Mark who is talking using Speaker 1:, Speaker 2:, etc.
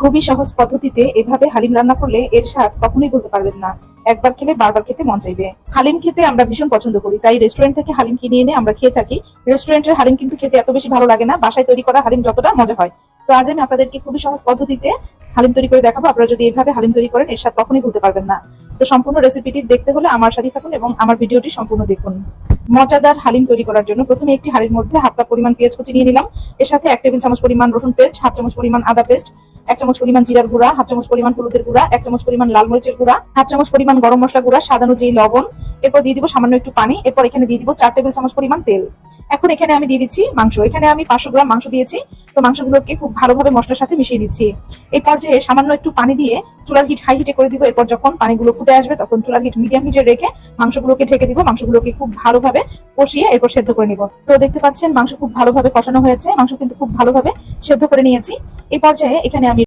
Speaker 1: খুবই সহজ পদ্ধতিতে এভাবে হালিম রান্না করলে এর স্বাদ কখনোই বলতে পারবেন না। একবার খেলে বারবার খেতে মন চাইবে। হালিম খেতে আমরা ভীষণ পছন্দ করি, তাই রেস্টুরেন্ট থেকে হালিম কিনে এনে আমরা খেয়ে থাকি। রেস্টুরেন্টের হালিম কিন্তু খেতে এত বেশি ভালো লাগে না, বাসায় তৈরি করা হালিম যতটা মজা হয়। তো আজ আমি আপনাদেরকে খুবই সহজ পদ্ধতিতে হালিম তৈরি করে দেখাবো, আপনারা যদি এভাবে হালিম তৈরি করেন, এর স্বাদ কখনোই ভুলতে পারবেন না। তো সম্পূর্ণ রেসিপিটি দেখতে হলে আমার সাথে থাকুন এবং আমার ভিডিওটি সম্পূর্ণ দেখুন। মজাদার হালিম তৈরি করার জন্য প্রথমে একটি হাড়ির মধ্যে হাফ কাপ পরিমাণ পেঁয়াজ কুচি নিয়ে নিলাম। এর সাথে এক টেবিল চামচ পরিমাণ রসুন পেস্ট হাফ চামচ পরিমাণ আদা পেস্ট এক চামচ পরিমাণ জিরার গুঁড়া, হাফ চামচ পরিমাণ হলুদের গুঁড়া, এক চামচ পরিমাণ লাল মরিচের গুঁড়া, হাফ চামচ পরিমাণ গরম মশলা গুঁড়া সাদানো যেই লবণ এরপর দিয়ে দিব সামান্য একটু পানি, এরপর এখানে দিয়ে দিব চার টেবিল চামচ পরিমাণ তেল। এখন এখানে আমি দিয়ে দিচ্ছি মাংস। এখানে আমি পাঁচশো গ্রাম মাংস দিয়েছি। তো মাংসগুলোকে খুব ভালোভাবে মশলার সাথে মিশিয়ে দিচ্ছি এই পর্যায়ে সামান্য একটু পানি দিয়ে চুলার হিট হাই হিটে করে দিব, এরপর যখন পানিগুলো ফুটে আসবে তখন চুলার হিট মিডিয়াম হিটে রেখে মাংসগুলোকে ঢেকে দিব। মাংসগুলোকে খুব ভালোভাবে কষিয়ে এরপর সেদ্ধ করে নিব। তো দেখতে পাচ্ছেন মাংস খুব ভালোভাবে কষানো হয়েছে। মাংস কিন্তু খুব ভালোভাবে সেদ্ধ করে নিয়েছি। এই পর্যায়ে এখানে আমি